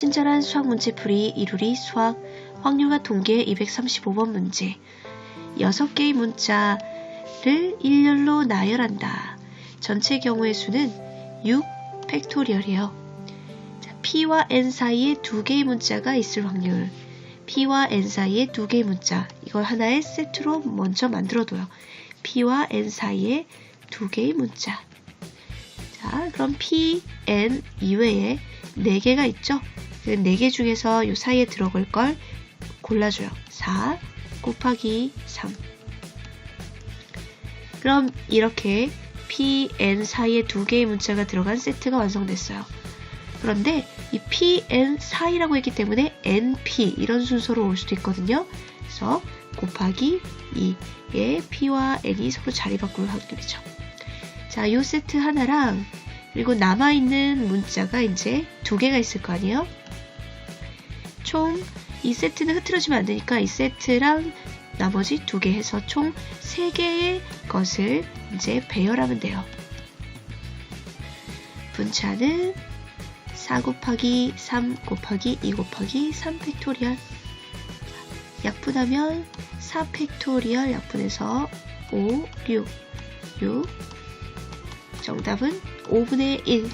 친절한 수학 문제풀이 이루리 수학 확률과 동계 235번 문제 6개의 문자를 일렬로 나열한다. 전체 경우의 수는 6 팩토리얼이에요. 자, P와 N 사이에 두 개의 문자가 있을 확률 P와 N 사이에 두 개의 문자 이걸 하나의 세트로 먼저 만들어둬요. P와 N 사이에 두 개의 문자 자 그럼 P, N 이외에 네 개가 있죠. 그네개 중에서 이 사이에 들어갈 걸 골라줘요. 4 곱하기 3 그럼 이렇게 P, N 사이에 두 개의 문자가 들어간 세트가 완성됐어요. 그런데 이 P, N 사이라고 했기 때문에 NP 이런 순서로 올 수도 있거든요. 그래서 곱하기 2의 P와 N이 서로 자리 바꾸는 확률이죠. 자, 이 세트 하나랑 그리고 남아있는 문자가 이제 두 개가 있을 거 아니에요? 총이 세트는 흐트러지면 안 되니까 이 세트랑 나머지 두 개 해서 총세 개의 것을 이제 배열하면 돼요. 분차는 4 곱하기 3 곱하기 2 곱하기 3 팩토리얼. 약분하면 4 팩토리얼 약분해서 5, 6, 6 정답은 5분의 1